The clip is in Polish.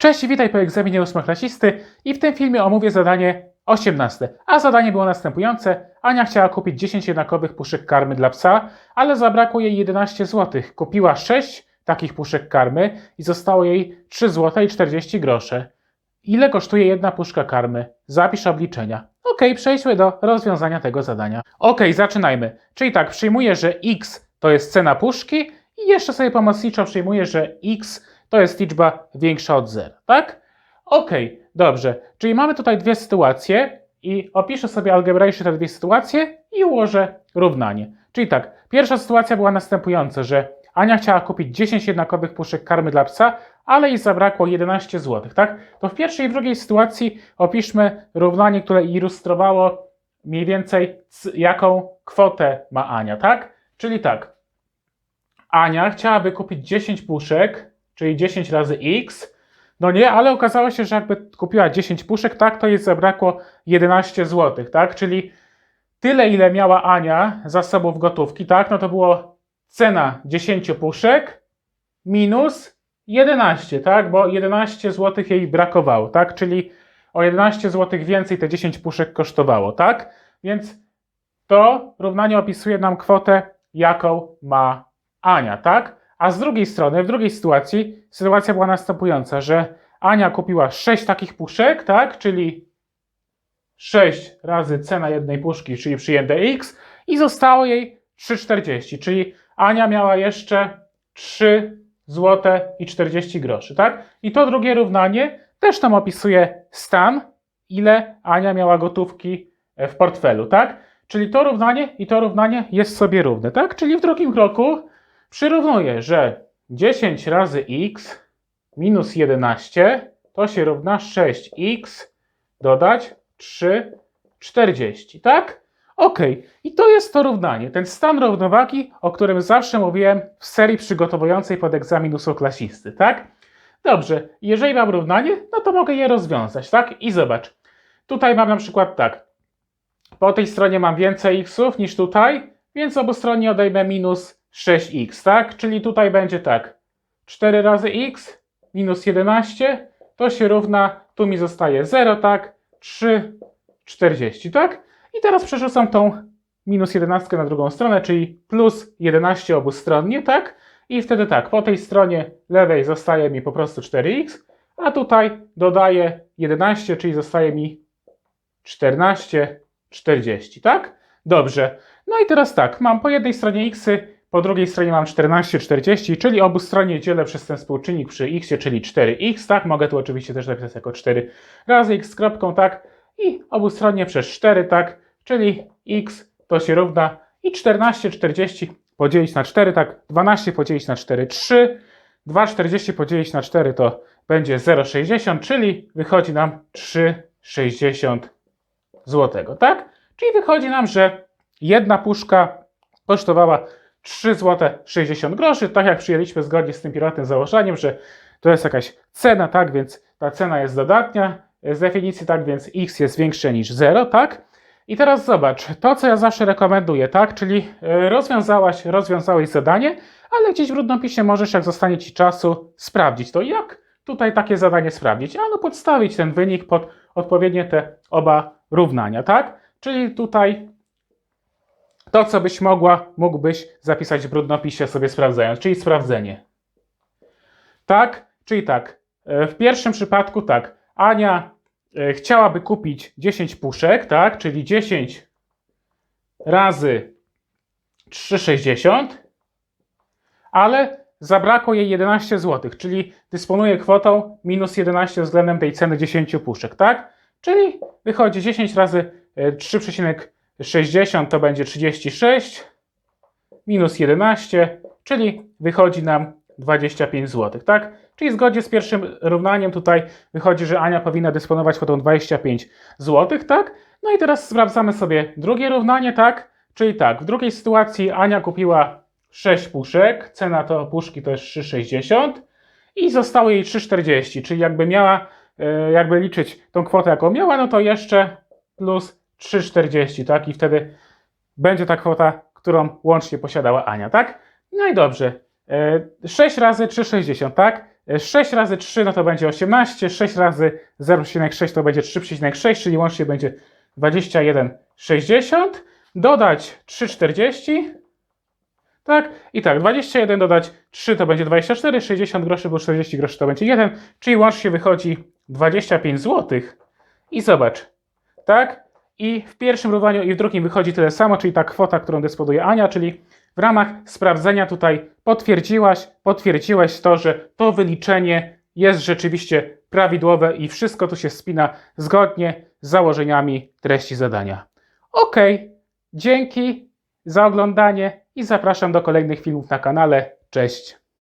Cześć, witaj po egzaminie ósmoklasisty i w tym filmie omówię zadanie 18. A zadanie było następujące. Ania chciała kupić 10 jednakowych puszek karmy dla psa, ale zabrakło jej 11 zł. Kupiła 6 takich puszek karmy i zostało jej 3 zł i 40 groszy. Ile kosztuje jedna puszka karmy? Zapisz obliczenia. Ok, przejdźmy do rozwiązania tego zadania. Ok, zaczynajmy. Czyli tak, przyjmuję, że x to jest cena puszki i jeszcze sobie pomocniczo przyjmuję, że x to jest liczba większa od zera, tak? Ok, dobrze. Czyli mamy tutaj dwie sytuacje i opiszę sobie algebraicznie te dwie sytuacje i ułożę równanie. Czyli tak, pierwsza sytuacja była następująca, że Ania chciała kupić 10 jednakowych puszek karmy dla psa, ale jej zabrakło 11 zł, tak? To w pierwszej i w drugiej sytuacji opiszmy równanie, które ilustrowało mniej więcej jaką kwotę ma Ania, tak? Czyli tak, Ania chciałaby kupić 10 puszek, czyli 10 razy x, no nie, ale okazało się, że jakby kupiła 10 puszek, tak, to jej zabrakło 11 zł, tak? Czyli tyle, ile miała Ania zasobów gotówki, tak? No to było cena 10 puszek minus 11, tak? Bo 11 zł jej brakowało, tak? Czyli o 11 zł więcej te 10 puszek kosztowało, tak? Więc to równanie opisuje nam kwotę, jaką ma Ania, tak? A z drugiej strony, w drugiej sytuacji, sytuacja była następująca, że Ania kupiła 6 takich puszek, tak? Czyli 6 razy cena jednej puszki, czyli przyjęte x i zostało jej 3,40, czyli Ania miała jeszcze 3 zł i 40 groszy, tak? I to drugie równanie też tam opisuje stan, ile Ania miała gotówki e, w portfelu, tak? Czyli to równanie i to równanie jest sobie równe, tak? Czyli w drugim kroku przyrównuję, że 10 razy x minus 11 to się równa 6x dodać 3, 40, tak? Ok, i to jest to równanie, ten stan równowagi, o którym zawsze mówiłem w serii przygotowującej pod egzamin ósmoklasisty, tak? Dobrze, jeżeli mam równanie, no to mogę je rozwiązać, tak? I zobacz, tutaj mam na przykład tak, po tej stronie mam więcej xów niż tutaj, więc obustronnie odejmę minus 6x, tak? Czyli tutaj będzie tak, 4 razy x minus 11 to się równa, tu mi zostaje 0, tak? 3, 40, tak? I teraz przerzucam tą minus 11 na drugą stronę, czyli plus 11 obustronnie, tak? I wtedy tak, po tej stronie lewej zostaje mi po prostu 4x, a tutaj dodaję 11, czyli zostaje mi 14, 40, tak? Dobrze. No i teraz tak, mam po jednej stronie x, po drugiej stronie mam 14, 40, czyli obu stronie dzielę przez ten współczynnik przy x, czyli 4x, tak? Mogę tu oczywiście też napisać jako 4 razy x z kropką, tak? I obu stronie przez 4, tak? Czyli x to się równa i 14, 40 podzielić na 4, tak? 12 podzielić na 4, 3. 2,40 podzielić na 4 to będzie 0,60, czyli wychodzi nam 3,60 złotego, tak? Czyli wychodzi nam, że jedna puszka kosztowała 3 zł 60 groszy, tak jak przyjęliśmy zgodnie z tym pierwotnym założeniem, że to jest jakaś cena, tak, więc ta cena jest dodatnia z definicji, tak, więc x jest większe niż 0, tak? I teraz zobacz, to co ja zawsze rekomenduję, tak, czyli e, rozwiązałaś, rozwiązałeś zadanie, ale gdzieś w brudnopisie możesz, jak zostanie Ci czasu, sprawdzić to. Jak tutaj takie zadanie sprawdzić? A no podstawić ten wynik pod odpowiednie te oba równania, tak? Czyli tutaj to, co byś mogła, mógłbyś zapisać w brudnopisie sobie sprawdzając, czyli sprawdzenie. Tak, czyli tak. E, w pierwszym przypadku tak. Ania e, chciałaby kupić 10 puszek, tak, czyli 10 razy 3,60, ale zabrakło jej 11 zł, czyli dysponuje kwotą minus 11 względem tej ceny 10 puszek, tak? Czyli wychodzi 10 razy e, 3,60 60 to będzie 36 minus 11, czyli wychodzi nam 25 zł, tak? Czyli zgodnie z pierwszym równaniem tutaj wychodzi, że Ania powinna dysponować kwotą 25 zł, tak? No i teraz sprawdzamy sobie drugie równanie, tak? Czyli tak, w drugiej sytuacji Ania kupiła 6 puszek, cena to puszki to jest 3,60 i zostało jej 3,40, czyli jakby miała, e, jakby liczyć tą kwotę, jaką miała, no to jeszcze plus 3,40, tak? I wtedy będzie ta kwota, którą łącznie posiadała Ania, tak? No i dobrze. E, 6 razy 3,60, tak? 6 razy 3 no to będzie 18, 6 razy 0,6 to będzie 3,6, czyli łącznie będzie 21,60. Dodać 3,40. Tak, i tak, 21 dodać 3 to będzie 24, 60 groszy, bo 40 groszy to będzie 1, czyli łącznie wychodzi 25 zł. I zobacz, tak? I w pierwszym równaniu i w drugim wychodzi tyle samo, czyli ta kwota, którą dysponuje Ania, czyli w ramach sprawdzenia tutaj potwierdziłaś, potwierdziłeś to, że to wyliczenie jest rzeczywiście prawidłowe i wszystko tu się spina zgodnie z założeniami treści zadania. Ok, dzięki za oglądanie i zapraszam do kolejnych filmów na kanale. Cześć!